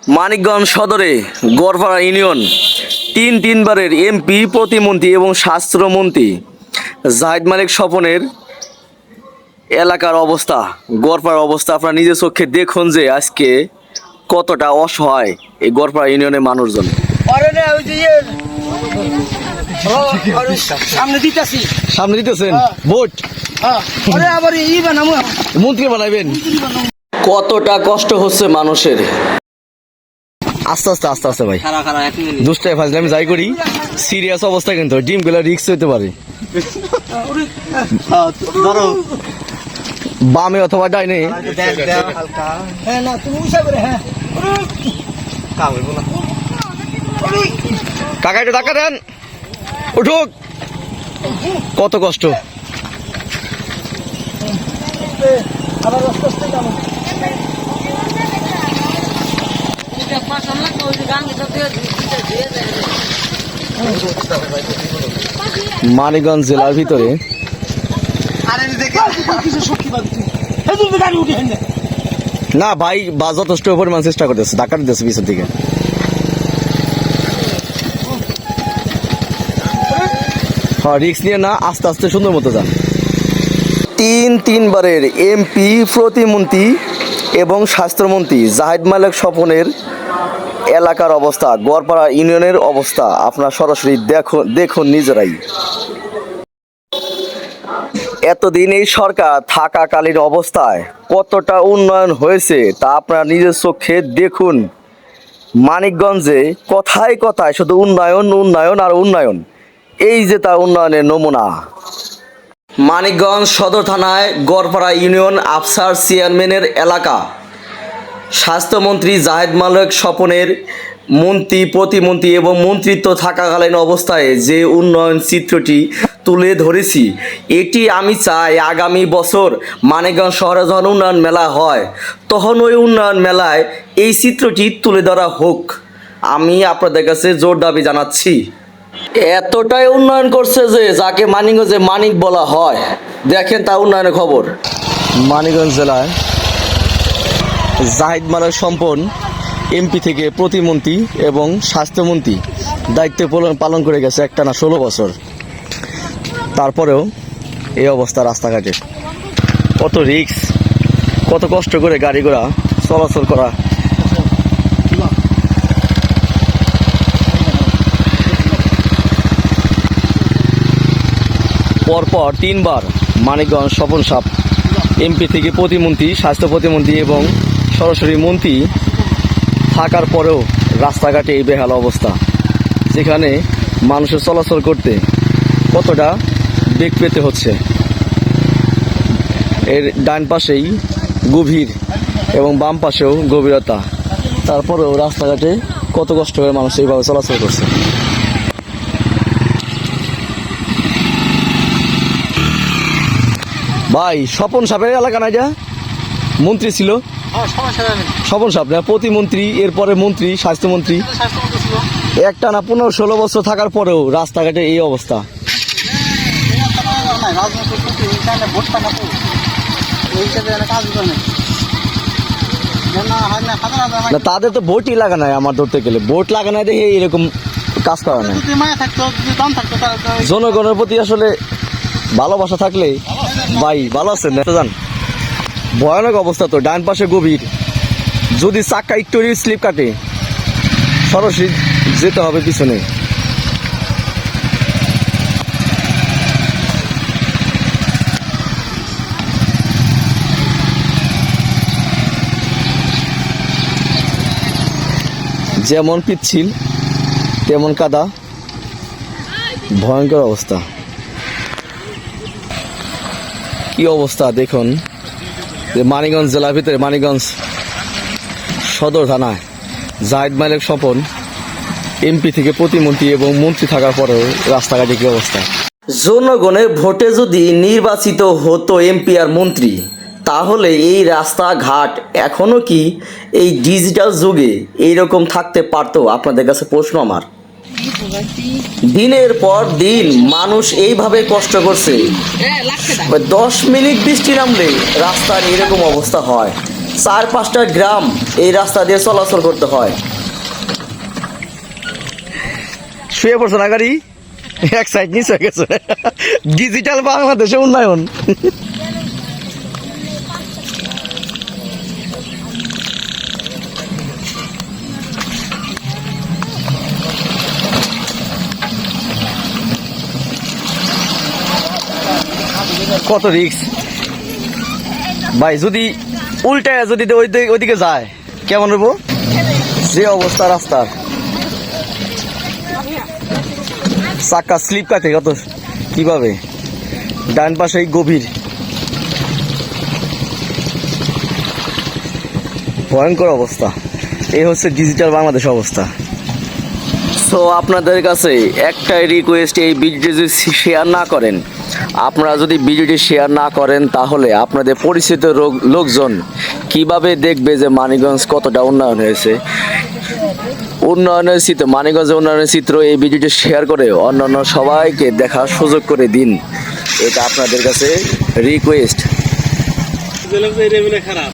মানিকগঞ্জ সদরে গড়পাড়া ইউনিয়ন তিন তিনবারের এমপি প্রতিমন্ত্রী এবং স্বাস্থ্যমন্ত্রী। জাহিদ মালিক স্বপনের এলাকার অবস্থা গড়পাড়ার অবস্থা আপনারা নিজের চোখে দেখুন যে আজকে কতটা অসহায় এই গড়পাড়া ইউনিয়নের মানুষজন। ইয়ে সামনে দিতেছি। সামনে দিতেছেন? ভোট? হ্যাঁ ই বানামু। মন্ত্রী বানাইবেন। কতটা কষ্ট হচ্ছে মানুষের। আস্তে আস্তে আস্তে আস্তে ভাই। খারা খারা দুষ্টায় ফাজলে আমি যাই করি। সিরিয়াস অবস্থা কিন্তু ডিমগুলা রিক্স হইতে পারে। বামে অথবা ডাইনে। হ্যাঁ হ্যাঁ। কাকা একটু টাকা দেন। উঠুক। কত কষ্ট। আবার মানিকগঞ্জ জেলার ভিতরে। না, ভাই, বা যথেষ্ট পরিমাণ চেষ্টা করতেছে ডাকা দিতেছে পিছন থেকে। হ্যাঁ রিক্স নিয়ে না, আস্তে আস্তে সুন্দর মতো যান। তিন তিনবারের এমপি, প্রতিমন্ত্রী এবং স্বাস্থ্যমন্ত্রী জাহিদ মালিক স্বপনের এলাকার অবস্থা, গড়পাড়া ইউনিয়নের অবস্থা, আপনার সরাসরি দেখুন দেখুন নিজেরাই। এতদিন এই সরকার থাকাকালীন অবস্থায় কতটা উন্নয়ন হয়েছে, তা আপনারা নিজের চোখে দেখুন। মানিকগঞ্জে কথায় কথায় শুধু উন্নয়ন উন্নয়ন আর উন্নয়ন, এই যে তার উন্নয়নের নমুনা। মানিকগঞ্জ সদর থানায় গড়পাড়া ইউনিয়ন আফসার চেয়ারম্যানের এলাকা। স্বাস্থ্যমন্ত্রী জাহেদ মালিক স্বপনের মন্ত্রী, প্রতিমন্ত্রী এবং মন্ত্রিত্ব থাকাকালীন অবস্থায় যে উন্নয়ন চিত্রটি তুলে ধরেছি, এটি আমি চাই আগামী বছর মানিকগঞ্জ শহরে যখন উন্নয়ন মেলা হয়, তখন ওই উন্নয়ন মেলায় এই চিত্রটি তুলে ধরা হোক। আমি আপনাদের কাছে জোর দাবি জানাচ্ছি। এতটাই উন্নয়ন করছে যে, যাকে মানিকগঞ্জে মানিক বলা হয়। দেখেন তা উন্নয়নের খবর। মানিকগঞ্জ জেলায় জাহিদ মালিক সম্পন এমপি থেকে প্রতিমন্ত্রী এবং স্বাস্থ্যমন্ত্রী দায়িত্ব পালন- করে গেছে একটা না ষোলো বছর। তারপরেও এই অবস্থা রাস্তাঘাটে। কত রিক্স কত কষ্ট করে গাড়ি ঘোড়া চলাচল করা। পরপর তিনবার মানিকগঞ্জ স্বপন সাপ এমপি থেকে প্রতিমন্ত্রী, স্বাস্থ্য প্রতিমন্ত্রী এবং সরাসরি মন্ত্রী থাকার পরেও রাস্তাঘাটে এই বেহাল অবস্থা, যেখানে মানুষের চলাচল করতে কতটা বেগ পেতে হচ্ছে। এর ডান পাশেই গভীর এবং বাম পাশেও গভীরতা, তারপরেও রাস্তাঘাটে কত কষ্ট হয়ে মানুষ এইভাবে চলাচল করছে। ভাই, স্বপন সাপের এলাকা না এটা? মন্ত্রী ছিল। সমস্যা নেই সাপ না প্রতিমন্ত্রী এরপরে মন্ত্রী স্বাস্থ্যমন্ত্রী? একটা না পনেরো ষোলো বছর থাকার পরেও রাস্তাঘাটে এই অবস্থা? না হয় তাদের তো ভোটই লাগা নাই আমার ধরতে গেলে। ভোট লাগা নাই দেখে এরকম কাজ করা নাই। জনগণের প্রতি আসলে ভালোবাসা থাকলে ভাই ভালো আছেন জান ভয়ানক অবস্থা তো, ডান পাশে গভীর। যদি চাক্কা একটু স্লিপ কাটে, সরাসরি যেতে হবে পিছনে। যেমন পিচ্ছিল, তেমন কাদা। ভয়ঙ্কর অবস্থা। কি অবস্থা, দেখুন। যে মানিকগঞ্জ জেলার ভিতরে, মানিগঞ্জ সদর থানায় জাহিদ মালিক স্বপন, এমপি থেকে প্রতিমন্ত্রী এবং মন্ত্রী থাকার পরেও রাস্তাঘাটে কি অবস্থা? জনগণের ভোটে যদি নির্বাচিত হতো এমপি আর মন্ত্রী, তাহলে এই রাস্তাঘাট এখনও কি এই ডিজিটাল যুগে এইরকম থাকতে পারতো? আপনাদের কাছে প্রশ্ন আমার। দিনের পর দিন মানুষ এইভাবে কষ্ট করছে। দশ মিনিট বৃষ্টি নামলে রাস্তার এরকম অবস্থা হয়। চার পাঁচটা গ্রাম এই রাস্তা দিয়ে চলাচল করতে হয়। শুয়ে পড়ছে না গাড়ি? এক সাইড নিচ হয়ে গেছে। ডিজিটাল বাংলাদেশে উন্নয়ন। কত রিক্স ভাই, যদি উল্টায় যদি ওইদিকে যায়, কেমন হব যে অবস্থা রাস্তার। চাকা স্লিপ কাটে কত? কীভাবে? ডান পাশে গভীর। ভয়ঙ্কর অবস্থা। এই হচ্ছে ডিজিটাল বাংলাদেশ অবস্থা। সো আপনাদের কাছে একটাই রিকোয়েস্ট এই ভিডিওটি শেয়ার না করেন, আপনারা যদি ভিডিওটি শেয়ার না করেন, তাহলে আপনাদের পরিচিত লোকজন কীভাবে দেখবে যে মানিগঞ্জ কতটা উন্নয়ন হয়েছে? উন্নয়নের চিত্র মানিগঞ্জের উন্নয়নের চিত্র এই ভিডিওটি শেয়ার করে অন্যান্য সবাইকে দেখার সুযোগ করে দিন। এটা আপনাদের কাছে রিকোয়েস্ট খারাপ।